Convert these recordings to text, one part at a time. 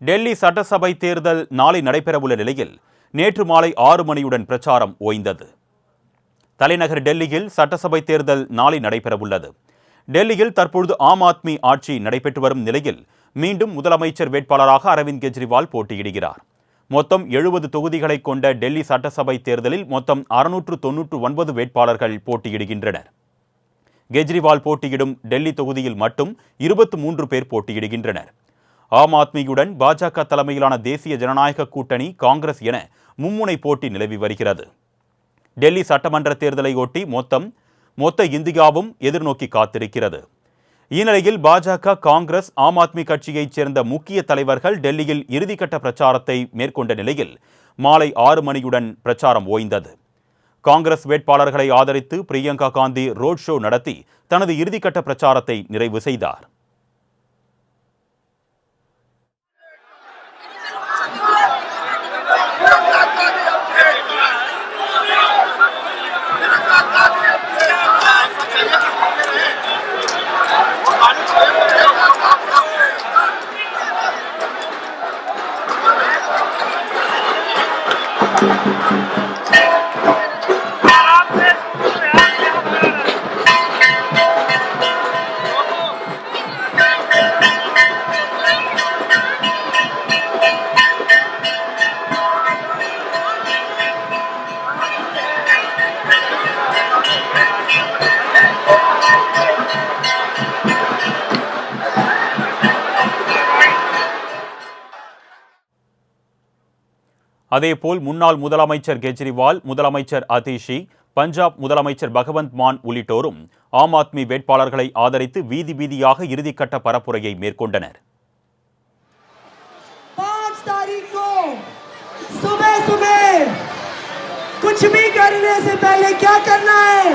டெல்லி சட்டசபை தேர்தல் நாளை நடைபெறவுள்ள நிலையில் நேற்று மாலை ஆறு மணியுடன் பிரச்சாரம் ஓய்ந்தது. தலைநகர் டெல்லியில் சட்டசபை தேர்தல் நாளை நடைபெறவுள்ளது. டெல்லியில் தற்பொழுது ஆம் ஆத்மி ஆட்சி நடைபெற்று வரும் நிலையில் மீண்டும் முதலமைச்சர் வேட்பாளராக அரவிந்த் கெஜ்ரிவால் போட்டியிடுகிறார். மொத்தம் எழுபது தொகுதிகளை கொண்ட டெல்லி சட்டசபை தேர்தலில் மொத்தம் அறுநூற்று தொன்னூற்று ஒன்பது வேட்பாளர்கள் போட்டியிடுகின்றனர். கெஜ்ரிவால் போட்டியிடும் டெல்லி தொகுதியில் மட்டும் இருபத்து மூன்று பேர் போட்டியிடுகின்றனர். ஆம் ஆத்மியுடன் பாஜக தலைமையிலான தேசிய ஜனநாயக கூட்டணி காங்கிரஸ் என மும்முனை போட்டி நிலவி வருகிறது. டெல்லி சட்டமன்ற தேர்தலை ஒட்டி மொத்தம் மொத்த இந்தியாவும் எதிர்நோக்கி காத்திருக்கிறது. இந்நிலையில் பாஜக காங்கிரஸ் ஆம் ஆத்மி கட்சியைச் சேர்ந்த முக்கிய தலைவர்கள் டெல்லியில் இறுதிக்கட்ட பிரச்சாரத்தை மேற்கொண்ட நிலையில் மாலை ஆறு மணியுடன் பிரச்சாரம் ஓய்ந்தது. காங்கிரஸ் வேட்பாளர்களை ஆதரித்து பிரியங்கா காந்தி ரோட் ஷோ நடத்தி தனது இறுதிக்கட்ட பிரச்சாரத்தை நிறைவு செய்தார். அதேபோல் முன்னாள் முதலமைச்சர் கெஜ்ரிவால் முதலமைச்சர் அதிஷி பஞ்சாப் முதலமைச்சர் பகவந்த் மான் உள்ளிட்டோரும் ஆம் ஆத்மி வேட்பாளர்களை ஆதரித்து வீதி வீதியாக இறுதிக்கட்ட பரப்புரையை மேற்கொண்டனர். சுபே சுபே कुछ भी करने से पहले क्या करना है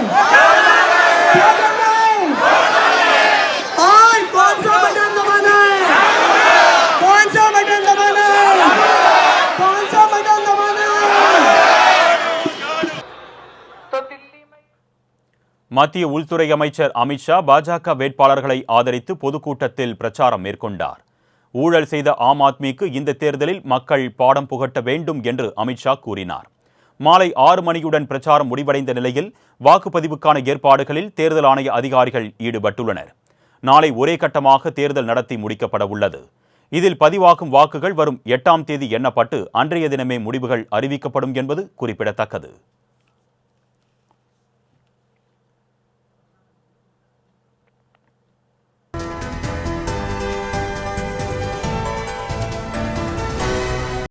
क्या करना है और कौन सा बटन दबाना है कौन सा बटन दबाना है कौन सा बटन दबाना है மத்திய உள்துறை அமைச்சர் அமித்ஷா பாஜக வேட்பாளர்களை ஆதரித்து பொதுக்கூட்டத்தில் பிரச்சாரம் மேற்கொண்டார் ஊழல் செய்த ஆம் ஆத்மிக்கு இந்த தேர்தலில் மக்கள் பாடம் புகட்ட வேண்டும் என்று அமித்ஷா கூறினார் மாலை ஆறு மணியுடன் பிரச்சாரம் முடிவடைந்த நிலையில் வாக்குப்பதிவுக்கான ஏற்பாடுகளில் தேர்தல் ஆணைய அதிகாரிகள் ஈடுபட்டுள்ளனர். நாளை ஒரே கட்டமாக தேர்தல் நடத்தி முடிக்கப்பட உள்ளது. இதில் பதிவாகும் வாக்குகள் வரும் எட்டாம் தேதி எண்ணப்பட்டு அன்றைய தினமே முடிவுகள் அறிவிக்கப்படும் என்பது குறிப்பிடத்தக்கது.